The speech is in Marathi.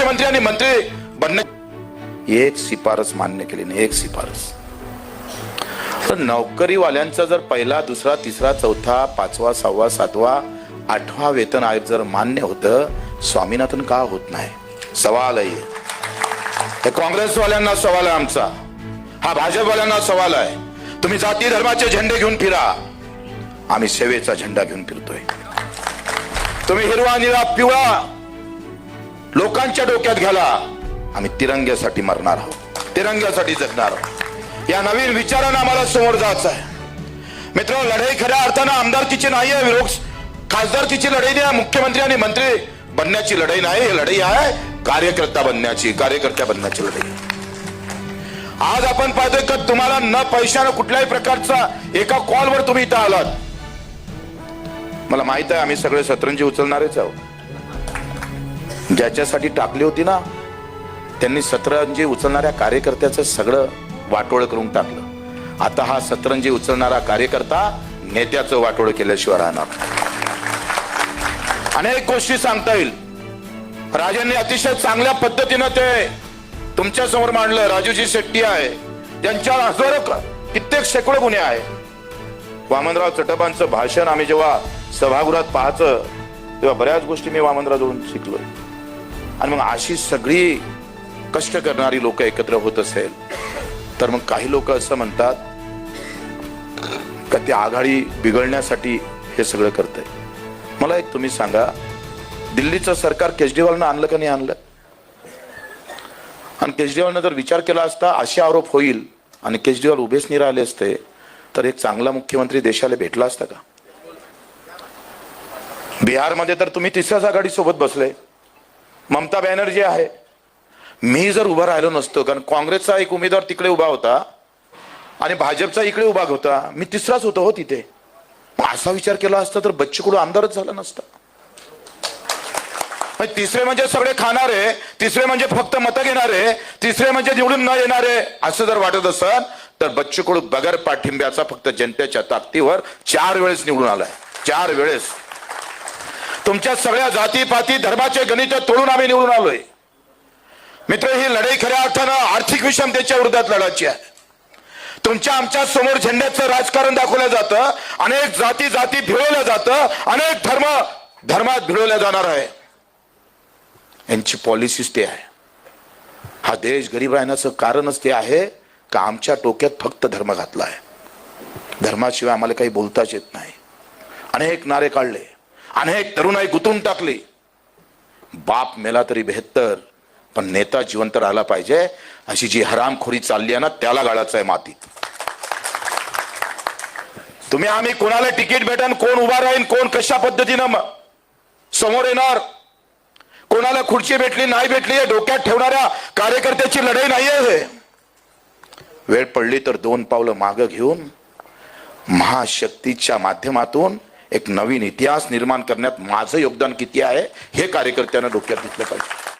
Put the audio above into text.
मुख्यमंत्री आणि मंत्री बनणे एक शिफारस मान्य केली नाही एक शिफारस. तर नोकरीवाल्यांचा जर पहिला दुसरा तिसरा चौथा पाचवा सहावा सातवा आठवा वेतन आयोग जर मान्य होतं स्वामीनाथन का होत नाही? सवाल आहे काँग्रेसवाल्यांना सवाल आहे आमचा. हा भाजपवाल्यांना सवाल आहे. तुम्ही जाती धर्माचे झेंडे घेऊन फिरा. आम्ही सेवेचा झेंडा घेऊन फिरतोय. तुम्ही हिरवा निळा पिवळा लोकांच्या डोक्यात घ्याला. आम्ही तिरंग्यासाठी मरणार आहोत. तिरंग्यासाठी जगणार आहोत. या नवीन विचारानं आम्हाला समोर जायचं आहे. मित्र लढाई खऱ्या अर्थानं आमदारकीची नाही आहे लोक खासदारकीची लढाई नाही आहे. मुख्यमंत्री आणि मंत्री बनण्याची लढाई नाही. ही लढाई आहे कार्यकर्ता बनण्याची कार्यकर्त्या बनण्याची लढाई. आज आपण पाहतोय का तुम्हाला न पैशानं कुठल्याही प्रकारचा एका कॉलवर तुम्ही इथं आलात. मला माहीत आहे आम्ही सगळे सतरंजी उचलणारेच आहोत. ज्याच्यासाठी टाकली होती ना त्यांनी सतरंजी उचलणाऱ्या कार्यकर्त्याचं सगळं वाटोळ करून टाकलं. आता हा सतरंजी उचलणारा कार्यकर्ता नेत्याचं वाटोळ केल्याशिवाय राहणार अनेक गोष्टी सांगता येईल. राजांनी अतिशय चांगल्या पद्धतीनं ते तुमच्यासमोर मांडलं. राजूजी शेट्टी आहे. त्यांच्यावर हजारो कित्येक शेकडो गुन्हे आहे वामनराव चटपांचं भाषण आम्ही जेव्हा सभागृहात पाहायचं तेव्हा बऱ्याच गोष्टी मी वामनरावजवळून शिकलो आणि मग अशी सगळी कष्ट करणारी लोक एकत्र होत असेल तर मग काही लोक असं म्हणतात का ती आघाडी बिघडण्यासाठी हे सगळं करतंय. मला एक तुम्ही सांगा दिल्लीचं सरकार केजरीवालनं आणलं का नाही आणलं? आणि केजरीवालनं जर विचार केला असता असे आरोप होईल आणि केजरीवाल उभेच नाही राहिले असते तर एक चांगला मुख्यमंत्री देशाला भेटला असता का? बिहारमध्ये तर तुम्ही तिसऱ्याच आघाडी सोबत बसले. ममता बॅनर्जी आहे. मी जर उभा राहिलो नसतो कारण काँग्रेसचा एक उमेदवार तिकडे उभा होता आणि भाजपचा इकडे उभा होता मी तिसराच होतो हो तिथे. मग असा विचार केला असता तर बच्चू आमदारच झाला नसता. तिसरे म्हणजे सगळे खाणारे तिसरे म्हणजे फक्त मतं घेणारे तिसरे म्हणजे निवडून न येणारे असं जर वाटत असेल तर बच्चू कडू बगर पाठिंब्याचा फक्त जनतेच्या ताकदीवर चार वेळेस निवडून आलाय. चार वेळेस. तुमच्या सगळ्या जाती पाती धर्माचे गणित तोडून आम्ही निवडून आलोय. मित्र ही लढाई खऱ्या अर्थानं आर्थिक विषमतेच्या विरोधात लढायची आहे. तुमच्या आमच्यासमोर झेंड्याचं राजकारण दाखवलं जातं अनेक जाती जाती भिळवलं जातं अनेक धर्म धर्मात भिळवल्या जाणार आहे. यांची पॉलिसीच ते आहे. हा देश गरीब राहण्याचं कारणच ते आहे का आमच्या टोक्यात फक्त धर्म घातला आहे धर्माशिवाय आम्हाला काही बोलताच येत नाही. अनेक नारे काढले. अनेक तरुणाई गुतून टाकली. बाप मेला तरी बेहत्तर पण नेता जिवंत राहिला पाहिजे. अशी जी हरामखोरी चालली आहे ना त्याला गाळायचं आहे मातीत. तुम्ही आम्ही कोणाला तिकीट भेटन कोण उभा राहीन कोण कशा पद्धतीनं समोर येणार? कोणाला खुर्ची भेटली नाही भेटली हे डोक्यात ठेवणाऱ्या कार्यकर्त्याची लढाई नाहीये हे. वेळ पडली तर दोन पावलं मागं घेऊन महाशक्तीच्या माध्यमातून एक नवीन इतिहास निर्माण करण्यात माझं योगदान किती आहे हे कार्यकर्त्यांना डोक्यात घेतलं पाहिजे.